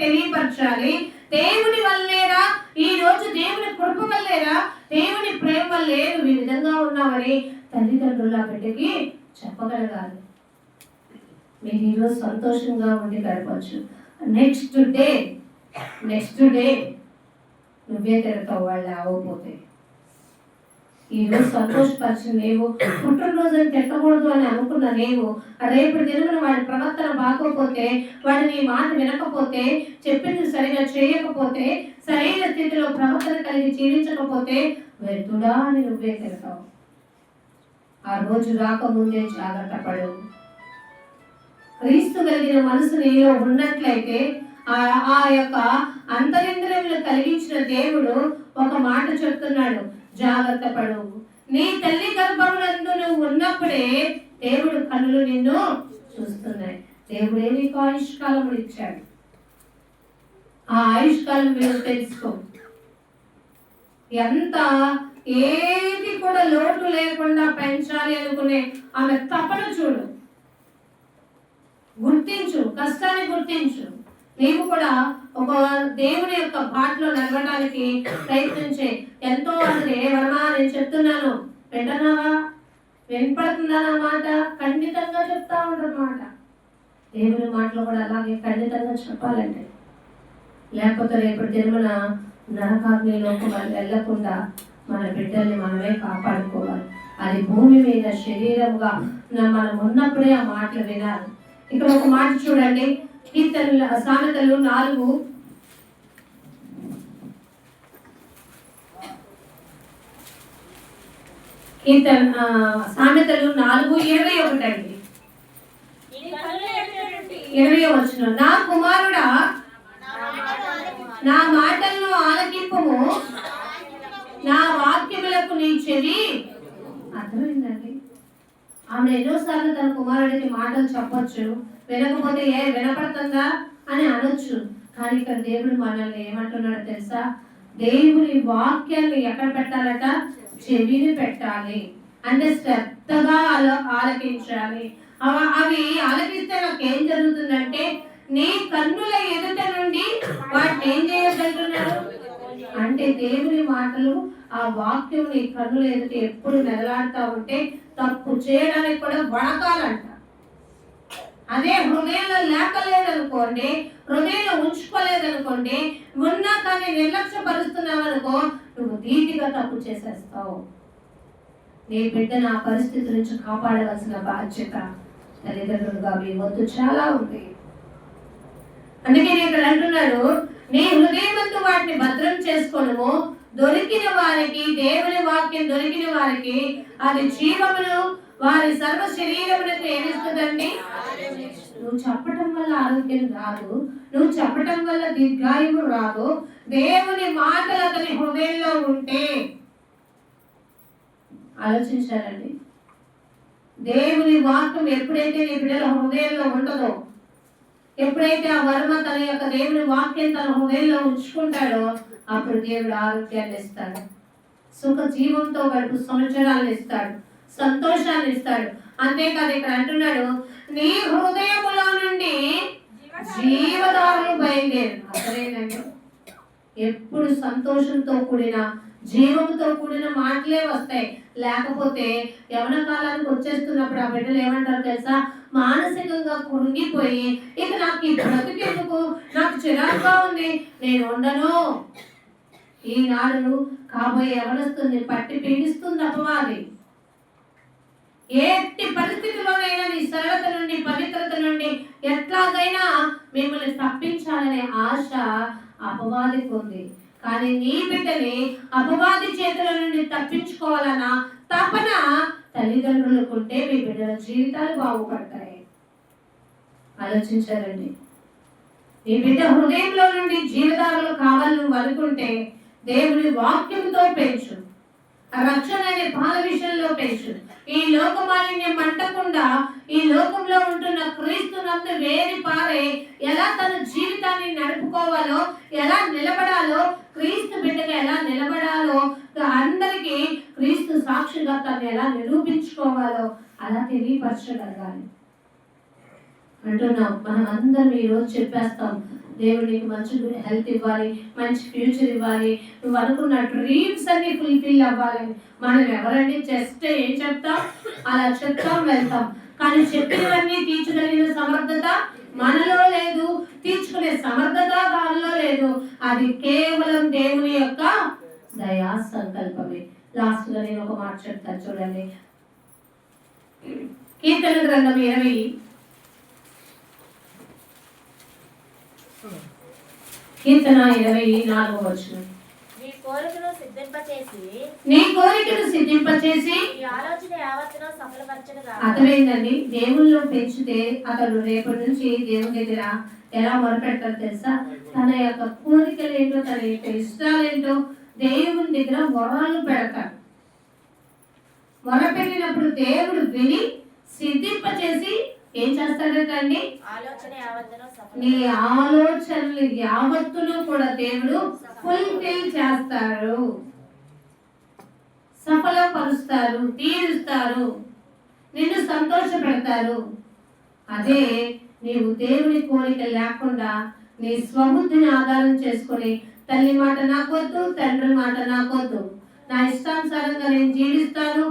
తెలియపరచాలి. దేవుని వల్లేరా? ఈ రోజు దేవుని కృప వల్లేరా? దేవుని ప్రేమ వల్లే నువ్వు ఈ విధంగా ఉన్నావని తల్లిదండ్రుల బిడ్డకి చెప్పగలగాలి. మీరు ఈరోజు సంతోషంగా ఉండి గడపచ్చు నెక్స్ట్ డే నెక్స్ట్ డే నువ్వే తిడతావు వాళ్ళు అవ్వకపోతే ఈరోజు సంతోషపరిచిన నీవు. పుట్టినరోజుని తిట్టకూడదు అని అనుకున్న నీవు. రేపు దినమున వాడి ప్రవర్తన బాగోకపోతే వాడు నీ మాట వినకపోతే చెప్పింది సరిగా చేయకపోతే సరైన స్థితిలో ప్రవర్తన కలిగి జీవించకపోతే వెతుడా అని నువ్వే తింటావు ఆ రోజు రాకముందే జాగ్రత్త పడు క్రీస్తు కలిగిన మనసు నీలో ఉన్నట్లయితే ఆ ఆ యొక్క అంతరింద్రియములు కలిగించిన దేవుడు ఒక మాట చెప్తున్నాడు. జాగ్రత్త పడు నీ తల్లి గర్భములందు నువ్వు ఉన్నప్పుడే దేవుడు కన్నులు నిన్ను చూస్తున్నాయి. దేవుడే నీకు ఆయుష్కాలం ఇచ్చాడు. ఆ ఆయుష్కాలం మీరు తెలుసుకో. ఎంత ఏది కూడా లోటు లేకుండా పెంచాలి అనుకునే ఆమె తపన చూడు. గుర్తించు కష్టాన్ని గుర్తించు. నీవు కూడా ఒక దేవుని యొక్క బాటలో నడవడానికి ప్రయత్నించే ఎంతో మంది వర్మ నేను చెప్తున్నాను వింటున్నావా? వినపడుతుందా నా మాట? ఖండితంగా చెప్తా ఉండమాట దేవుని మాటలు కూడా అలాగే ఖండితంగా చెప్పాలండి లేకపోతే రేపటి తిరుమల నరకాగ్నిలోకి వాళ్ళు వెళ్ళకుండా మన బిడ్డల్ని మనమే కాపాడుకోవాలి. అది భూమి మీద శరీరంగా మనం ఉన్నప్పుడే ఆ మాటలు వినాలి. ఇక్కడ ఒక మాట చూడండి. కీర్తనలు సామెతలు నాలుగు. కీర్తన సామెతలు నాలుగు ఇరవై ఒకటి అండి ఇరవై వచ్చిన నా కుమారుడా నా మాటలను ఆలకింపము. నా వాక్యములకు నీ చెవి. అర్థమైందా? ఆమె ఎన్నోసార్లు తన కుమారుడికి మాటలు చెప్పొచ్చు వినకపోతే ఏ వినపడుతుందా అని అనొచ్చు. కానీ ఇక్కడ దేవుడు మనల్ని ఏమంటున్నాడో తెలుసా? దేవుని వాక్యాన్ని ఎక్కడ పెట్టాలట? చెవిని పెట్టాలి. అంటే శ్రద్ధగా ఆల ఆలకించాలి. అవ- అవి ఆలకిస్తే నాకు ఏం జరుగుతుందంటే నీ కన్నుల ఎదుట నుండి వాటిని ఏం చేయగలుగుతున్నాడు అంటే దేవుని మాటలు ఆ వాక్యం నీ కన్నుల ఎదుట ఎప్పుడు నెలలాడుతూ ఉంటే తప్పు చేయడానికి కూడా వణకాలంట అదే హృదయంలో లేకలేదనుకోండి హృదయంలో ఉంచుకోలేదనుకోండి ఉన్నా కానీ నిర్లక్ష్యపరుస్తున్నావు అనుకో నువ్వు ధీటిగా తప్పు చేసేస్తావు. నీ బిడ్డను ఆ పరిస్థితి నుంచి కాపాడవలసిన బాధ్యత తల్లిదండ్రులుగా మీ వద్దు చాలా ఉంది. అందుకే నేను ఇక్కడ అంటున్నాడు నీ హృదయమందు వాటిని భద్రం చేసుకోను దొరికిన వారికి దేవుని వాక్యం దొరికిన వారికి అది జీవమును వారి సర్వ శరీరములకు ఏమిస్తుందండి నువ్వు చెప్పటం వల్ల ఆరోగ్యం రాదు. నువ్వు చెప్పటం వల్ల దీర్ఘాయువు రాదు. దేవుని మాటలు అతని హృదయంలో ఉంటే. ఆలోచించారండి దేవుని వాక్యం ఎప్పుడైతే నీ బిడ్డల హృదయంలో ఉండదో ఎప్పుడైతే ఆ వర్మ తన యొక్క దేవుని వాక్యం తన హృదయంలో ఉంచుకుంటాడో అప్పుడు దేవుడు ఆరోగ్యాన్ని ఇస్తాడు. సుఖ జీవంతో గడుపు సంవత్సరాలు ఇస్తాడు. సంతోషాన్ని ఇస్తాడు. అంతేకాదు ఇక్కడ అంటున్నాడు నీ హృదయములో నుండి జీవదారులు బయలుదేరు. అసలేనండి. ఎప్పుడు సంతోషంతో కూడిన జీవంతో కూడిన మాటలే వస్తాయి. లేకపోతే యవన కాలానికి వచ్చేస్తున్నప్పుడు ఆ బిడ్డలు ఏమంటారు తెలుసా? మానసికంగా కురింగిపోయి ఇక నాకు ఈ బ్రతుకెందుకు నాకు చిరాకుగా ఉంది. నేను ఉండను. ఈనాడు కాబోయే యవనస్తుని పట్టి పీడిస్తుంది అపవాది. ఎట్టి పరిస్థితిలోనైనా నీ సరళత నుండి పవిత్రత నుండి ఎట్లాగైనా మిమ్మల్ని తప్పించాలనే ఆశ అపవాదికి ఉంది. కానీ నీ బిడ్డని అపవాది చేతుల నుండి తప్పించుకోవాలన్న తపన తల్లిదండ్రులకుంటే మీ బిడ్డల జీవితాలు బాగుపడతాయి. ఆలోచించారండి. ఈ బిడ్డ హృదయంలో నుండి జీవదారులు కావాలని నువ్వు దేవుని వాక్యంతో పెంచు. రక్షణ అనే పాల విషయంలో పెంచు. ఈ లోకమాలిన్యం మంటకుండా ఈ లోకంలో ఉంటున్న క్రీస్తునందు వేరి పారే ఎలా తన జీవితాన్ని నడుపుకోవాలో ఎలా నిలబడాలో క్రీస్తు బిడ్డగా ఎలా నిలబడాలో అందరికీ క్రీస్తు సాక్షిగా తను ఎలా నిరూపించుకోవాలో అలా తెలియపరచగలగాలి. అంటున్నాం. మనం అందరం ఈరోజు చెప్పేస్తాం దేవుడు నీకు మంచి హెల్త్ ఇవ్వాలి మంచి ఫ్యూచర్ ఇవ్వాలి. నువ్వు అనుకున్న డ్రీమ్స్ అన్ని ఫుల్ఫిల్ అవ్వాలని మనం ఎవరండి? జస్ట్ ఏం చెప్తాం? అలా చెప్తాం వెళ్తాం. కానీ చెప్పినవన్నీ తీర్చగలిగిన సమర్థత మనలో లేదు. తీర్చుకునే సమర్థత దానిలో లేదు. అది కేవలం దేవుని యొక్క దయా సంకల్పమే. లాస్ట్గా నేను ఒక మాట చెప్తాను చూడండి. కీర్తన గ్రంథం ఇరవై కీర్తన ఇరవై నాలుగో వచ్చిన నీ కోరికను సిద్ధింపచేసి నీ కోరికను సిద్ధింపచేసి ఆలోచన యావత్తును దేవుళ్ళు పెంచితే అతడు రేపటి నుంచి దేవుని దగ్గర ఎలా మొరపెడతారు తెలుసా? తన యొక్క కోరికలు ఏంటో తన యొక్క ఇష్టాలేంటో దేవుని దగ్గర మొరలు పెడతాడు. మొరపెట్టినప్పుడు దేవుడు విని సిద్ధింపచేసి ఏం ఆలోచన యావత్తును నీ ఆలోచనలు యావత్తును కూడా దేవుడు ఫుల్ఫిల్ చేస్తారు సఫలపరుస్తారు తీరుస్తారు నిన్ను సంతోష పెడతారు అదే నీవు దేవుని కోరిక లేకుండా నీ స్వబుద్ధిని ఆధారం చేసుకొని తల్లి మాట నాకొద్దు తండ్రి మాట నాకొద్దు. నా ఇష్టానుసారంగా నేను జీవిస్తాను